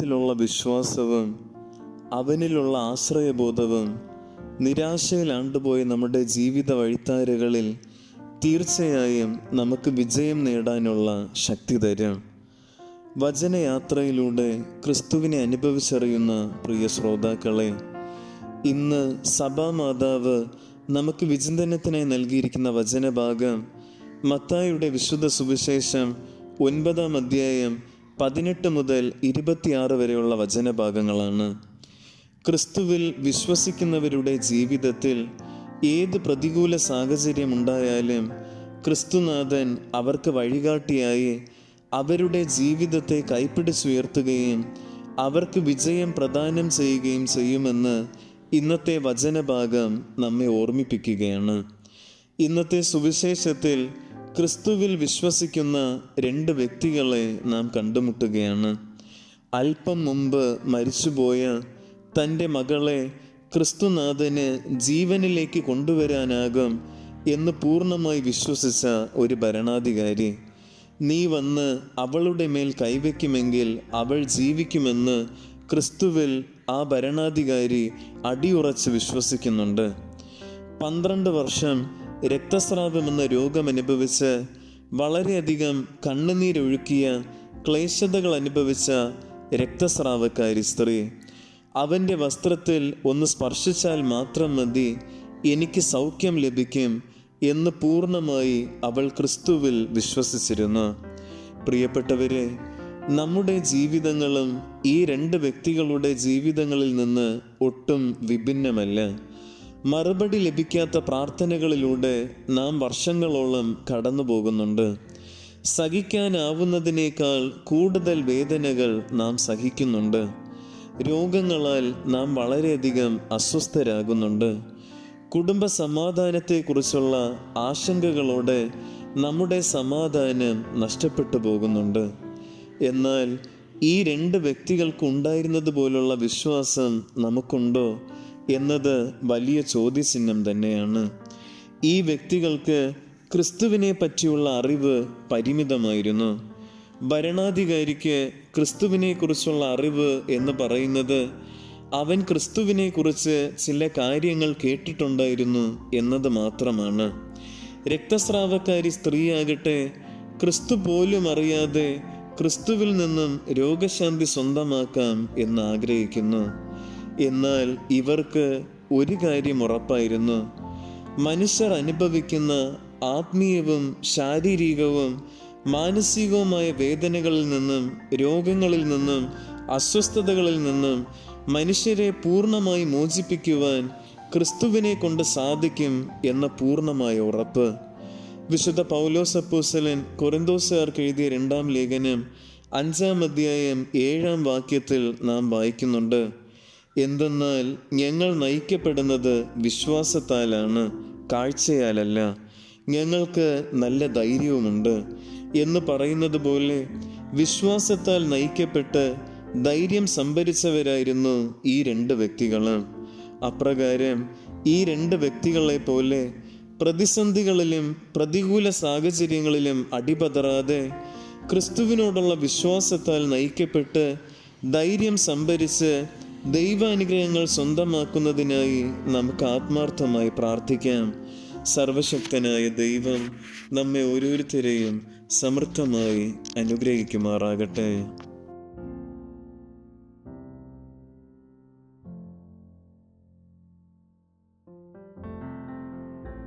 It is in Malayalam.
വിശ്വാസവും അവനിലുള്ള ആശ്രയബോധവും നിരാശയിൽ ആണ്ടുപോയ നമ്മുടെ ജീവിത വഴിത്താരകളിൽ തീർച്ചയായും നമുക്ക് വിജയം നേടാനുള്ള ശക്തി തരും. വചനയാത്രയിലൂടെ ക്രിസ്തുവിനെ അനുഭവിച്ചറിയുന്ന പ്രിയ ശ്രോതാക്കളെ ഇന്ന് സഭാമാതാവ് നമുക്ക് വിചിന്തനത്തിനായി നൽകിയിരിക്കുന്ന വചനഭാഗം മത്തായുടെ വിശുദ്ധ സുവിശേഷം ഒൻപതാം അധ്യായം പതിനെട്ട് മുതൽ ഇരുപത്തിയാറ് വരെയുള്ള വചനഭാഗങ്ങളാണ്. ക്രിസ്തുവിൽ വിശ്വസിക്കുന്നവരുടെ ജീവിതത്തിൽ ഏത് പ്രതികൂല സാഹചര്യമുണ്ടായാലും ക്രിസ്തുനാഥൻ അവർക്ക് വഴികാട്ടിയായി അവരുടെ ജീവിതത്തെ കൈപ്പിടിച്ചുയർത്തുകയും അവർക്ക് വിജയം പ്രദാനം ചെയ്യുകയും ചെയ്യുമെന്ന് ഇന്നത്തെ വചനഭാഗം നമ്മെ ഓർമ്മിപ്പിക്കുകയാണ്. ഇന്നത്തെ സുവിശേഷത്തിൽ ക്രിസ്തുവിൽ വിശ്വസിക്കുന്ന രണ്ട് വ്യക്തികളെ നാം കണ്ടുമുട്ടുകയാണ്. അല്പം മുമ്പ് മരിച്ചുപോയ തന്റെ മകളെ ക്രിസ്തുനാഥന് ജീവനിലേക്ക് കൊണ്ടുവരാനാകും എന്ന് പൂർണമായി വിശ്വസിച്ച ഒരു ഭരണാധികാരി നീ വന്ന് അവളുടെ മേൽ കൈവയ്ക്കുമെങ്കിൽ അവൾ ജീവിക്കുമെന്ന് ക്രിസ്തുവിൽ ആ ഭരണാധികാരി അടിയുറച്ച് വിശ്വസിക്കുന്നുണ്ട്. പന്ത്രണ്ട് വർഷം രക്തസ്രാവം എന്ന രോഗം അനുഭവിച്ച് വളരെയധികം കണ്ണുനീരൊഴുക്കിയ ക്ലേശതകൾ അനുഭവിച്ച രക്തസ്രാവക്കാരി സ്ത്രീ അവന്റെ വസ്ത്രത്തിൽ ഒന്ന് സ്പർശിച്ചാൽ മാത്രം മതി എനിക്ക് സൗഖ്യം ലഭിക്കും എന്ന് പൂർണമായി അവൾ ക്രിസ്തുവിൽ വിശ്വസിച്ചിരുന്നു. പ്രിയപ്പെട്ടവരെ നമ്മുടെ ജീവിതങ്ങളും ഈ രണ്ട് വ്യക്തികളുടെ ജീവിതങ്ങളിൽ നിന്ന് ഒട്ടും വിഭിന്നമല്ല. മറുപടി ലഭിക്കാത്ത പ്രാർത്ഥനകളിലൂടെ നാം വർഷങ്ങളോളം കടന്നു പോകുന്നുണ്ട് സഹിക്കാനാവുന്നതിനേക്കാൾ കൂടുതൽ വേദനകൾ നാം സഹിക്കുന്നുണ്ട്. രോഗങ്ങളാൽ നാം വളരെയധികം അസ്വസ്ഥരാകുന്നുണ്ട്. കുടുംബ സമാധാനത്തെക്കുറിച്ചുള്ള ആശങ്കകളോടെ നമ്മുടെ സമാധാനം നഷ്ടപ്പെട്ടു പോകുന്നുണ്ട്. എന്നാൽ ഈ രണ്ട് വ്യക്തികൾക്കുണ്ടായിരുന്നത് പോലുള്ള വിശ്വാസം നമുക്കുണ്ടോ? എന്നത് വലിയ ചോദ്യചിഹ്നം തന്നെയാണ്. ഈ വ്യക്തികൾക്ക് ക്രിസ്തുവിനെ പറ്റിയുള്ള അറിവ് പരിമിതമായിരുന്നു. ഭരണാധികാരിക്ക് ക്രിസ്തുവിനെ കുറിച്ചുള്ള അറിവ് എന്ന് പറയുന്നത് അവൻ ക്രിസ്തുവിനെ കുറിച്ച് ചില കാര്യങ്ങൾ കേട്ടിട്ടുണ്ടായിരുന്നു എന്നത് മാത്രമാണ്. രക്തസ്രാവക്കാരി സ്ത്രീയാകട്ടെ ക്രിസ്തു പോലും അറിയാതെ ക്രിസ്തുവിൽ നിന്നും രോഗശാന്തി സ്വന്തമാക്കാം എന്ന് ആഗ്രഹിക്കുന്നു. എന്നാൽ ഇവർക്ക് ഒരു കാര്യം ഉറപ്പായിരുന്നു. മനുഷ്യർ അനുഭവിക്കുന്ന ആത്മീയവും ശാരീരികവും മാനസികവുമായ വേദനകളിൽ നിന്നും രോഗങ്ങളിൽ നിന്നും അസ്വസ്ഥതകളിൽ നിന്നും മനുഷ്യരെ പൂർണമായി മോചിപ്പിക്കുവാൻ ക്രിസ്തുവിനെ കൊണ്ട് സാധിക്കും എന്ന പൂർണമായ ഉറപ്പ്. വിശുദ്ധ പൗലോസ് പൗലോസപ്പൂസലൻ കൊറിന്തോസുകാർക്ക് എഴുതിയ രണ്ടാം ലേഖനം അഞ്ചാം അധ്യായം ഏഴാം വാക്യത്തിൽ നാം വായിക്കുന്നുണ്ട്. എന്തെന്നാൽ ഞങ്ങൾ നയിക്കപ്പെടുന്നത് വിശ്വാസത്താലാണ് കാഴ്ചയാലല്ല. ഞങ്ങൾക്ക് നല്ല ധൈര്യവുമുണ്ട്. എന്ന് പറയുന്നത് പോലെ വിശ്വാസത്താൽ നയിക്കപ്പെട്ട് ധൈര്യം സംഭരിച്ചവരായിരുന്നു ഈ രണ്ട് വ്യക്തികൾ അപ്രകാരം ഈ രണ്ട് വ്യക്തികളെ പോലെ പ്രതിസന്ധികളിലും പ്രതികൂല സാഹചര്യങ്ങളിലും അടിപതറാതെ ക്രിസ്തുവിനോടുള്ള വിശ്വാസത്താൽ നയിക്കപ്പെട്ട് ധൈര്യം സംഭരിച്ച് ദൈവാനുഗ്രഹങ്ങൾ സ്വന്തമാക്കുന്നതിനായി നമുക്ക് ആത്മാർത്ഥമായി പ്രാർത്ഥിക്കാം. സർവശക്തനായ ദൈവം നമ്മെ ഓരോരുത്തരെയും സമൃദ്ധമായി അനുഗ്രഹിക്കുമാറാകട്ടെ.